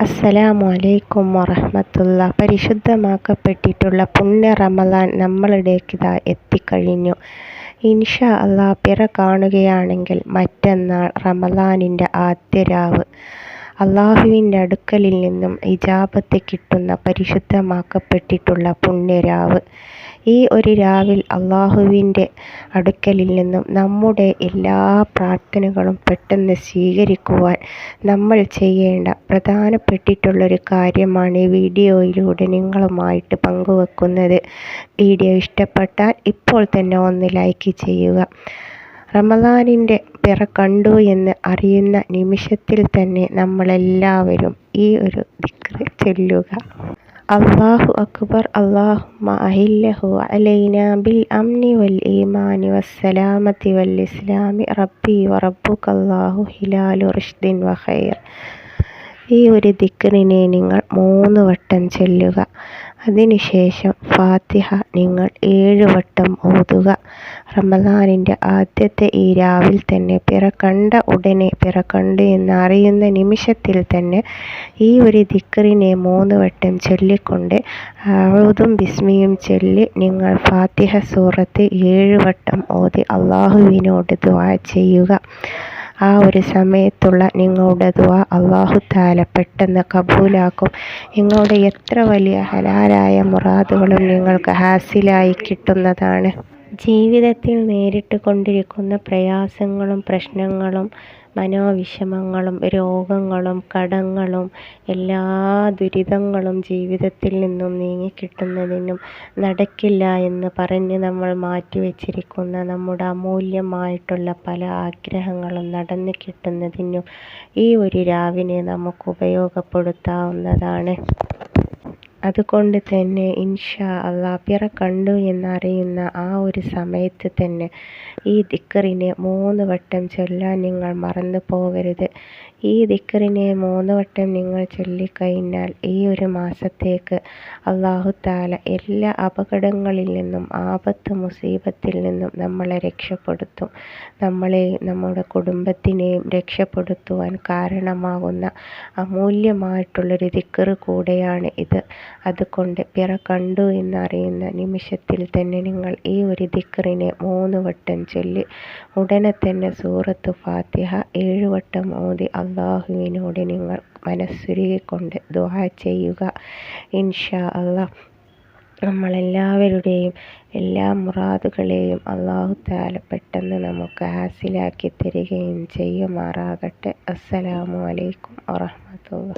അസ്സലാമു അലൈക്കും വറഹമത്തുള്ള പരിശുദ്ധമാക്കപ്പെട്ടിട്ടുള്ള പുണ്യ റമദാൻ നമ്മളിടേക്ക് ഇതാ എത്തിക്കഴിഞ്ഞു. ഇൻഷാ അള്ളാ പിറ കാണുകയാണെങ്കിൽ മറ്റന്നാൾ റമദാനിന്റെ ആദ്യ രാവ്. അള്ളാഹുവിന്റെ അടുക്കലിൽ നിന്നും ഇജാബത്ത് കിട്ടുന്ന പരിശുദ്ധമാക്കപ്പെട്ടിട്ടുള്ള പുണ്യരാവ്. ഈ ഒരു രാവിൽ അള്ളാഹുവിന്റെ അടുക്കലിൽ നിന്നും നമ്മുടെ എല്ലാ പ്രാർത്ഥനകളും പെട്ടെന്ന് സ്വീകരിക്കുവാൻ നമ്മൾ ചെയ്യേണ്ട പ്രധാനപ്പെട്ടിട്ടുള്ളൊരു കാര്യമാണ് ഈ വീഡിയോയിലൂടെ നിങ്ങളുമായിട്ട് പങ്കുവെക്കുന്നത്. വീഡിയോ ഇഷ്ടപ്പെട്ടാൽ ഇപ്പോൾ തന്നെ ഒന്ന് ലൈക്ക് ചെയ്യുക. റമദാനിന്റെ പിറ കണ്ടു എന്ന് അറിയുന്ന നിമിഷത്തിൽ തന്നെ നമ്മളെല്ലാവരും ഈ ഒരു ദിക്ർ ചൊല്ലുക. അള്ളാഹു അക്ബർ അള്ളാഹുമ്മ അഹില്ലഹു അലൈന ബിൽ അംനി വൽ ഈമാനി വസ്സലാമത്തി വൽ ഇസ്ലാമി റബ്ബി വറബുക്കല്ലാഹു അള്ളാഹു ഹിലാലു റഷ്ദിൻ വഖൈർ ഈ ഒരു ദിക്റിനെ നിങ്ങൾ മൂന്ന് വട്ടം ചൊല്ലുക. അതിനുശേഷം ഫാത്തിഹ നിങ്ങൾ ഏഴ് വട്ടം ഓതുക. റമദാനിന്റെ ആദ്യത്തെ ഈ രാവിൽ തന്നെ പിറക്കണ്ട കണ്ട ഉടനെ പിറക്കണ്ട് എന്ന് എന്നറിയുന്ന നിമിഷത്തിൽ തന്നെ ഈ ഒരു ദിക്റിനെ മൂന്ന് വട്ടം ചൊല്ലിക്കൊണ്ട് ഔതും ബിസ്മിയും ചൊല്ലി നിങ്ങൾ ഫാത്തിഹ സൂറത്ത് ഏഴ് വട്ടം ഓതി അള്ളാഹുവിനോട് ദുആ ചെയ്യുക. ആ ഒരു സമയത്തുള്ള നിങ്ങളുടെ ദുആ അള്ളാഹു താല പെട്ടെന്ന് കബൂലാക്കും. നിങ്ങളുടെ എത്ര വലിയ ഹലാലായ മുറാദുകളും നിങ്ങൾക്ക് ഹാസിലായി കിട്ടുന്നതാണ്. ജീവിതത്തിൽ നേരിട്ട് കൊണ്ടിരിക്കുന്ന പ്രയാസങ്ങളും പ്രശ്നങ്ങളും മനോവിഷമങ്ങളും രോഗങ്ങളും കടങ്ങളും എല്ലാ ദുരിതങ്ങളും ജീവിതത്തിൽ നിന്നും നീങ്ങിക്കിട്ടുന്നതിനും നടക്കില്ല എന്ന് പറഞ്ഞ് നമ്മൾ മാറ്റിവെച്ചിരിക്കുന്ന നമ്മുടെ അമൂല്യമായിട്ടുള്ള പല ആഗ്രഹങ്ങളും നടന്നു കിട്ടുന്നതിനും ഈ ഒരു രാവിനെ നമുക്ക് ഉപയോഗപ്പെടുത്താവുന്നതാണ്. അതുകൊണ്ട് തന്നെ ഇൻഷാ അള്ളാ പിറ കണ്ടു എന്നറിയുന്ന ആ ഒരു സമയത്ത് തന്നെ ഈ ദിക്കറിനെ മൂന്ന് വട്ടം ചൊല്ലാൻ നിങ്ങൾ മറന്നു പോകരുത്. ഈ ദിക്കറിനെ മൂന്ന് വട്ടം നിങ്ങൾ ചൊല്ലിക്കഴിഞ്ഞാൽ ഈ ഒരു മാസത്തേക്ക് അള്ളാഹു താല എല്ലാ അപകടങ്ങളിൽ നിന്നും ആപത്ത് മുസീബത്തിൽ നിന്നും നമ്മളെ രക്ഷപ്പെടുത്തും. നമ്മളെ നമ്മുടെ കുടുംബത്തിനെയും രക്ഷപ്പെടുത്തുവാൻ കാരണമാകുന്ന അമൂല്യമായിട്ടുള്ളൊരു ദിക്കറ് കൂടെയാണ് ഇത്. അതുകൊണ്ട് പിറ കണ്ടു എന്നറിയുന്ന നിമിഷത്തിൽ തന്നെ നിങ്ങൾ ഈ ഒരു ദിക്റിനെ മൂന്ന് വട്ടം ചൊല്ലി ഉടനെ തന്നെ സൂറത്ത് ഫാത്തിഹ ഏഴ് വട്ടം ഓതി അള്ളാഹുവിനോട് നിങ്ങൾ മനസ്സുരുകിക്കൊണ്ട് ദുആ ചെയ്യുക. ഇൻഷാ അള്ളാഹ്. നമ്മളെല്ലാവരുടെയും എല്ലാ മുറാദുകളെയും അള്ളാഹു താല പെട്ടെന്ന് നമുക്ക് ഹാസിലാക്കി തരികയും ചെയ്യുമാറാകട്ടെ. അസ്സലാമു അലൈക്കും വറഹമത്തുള്ള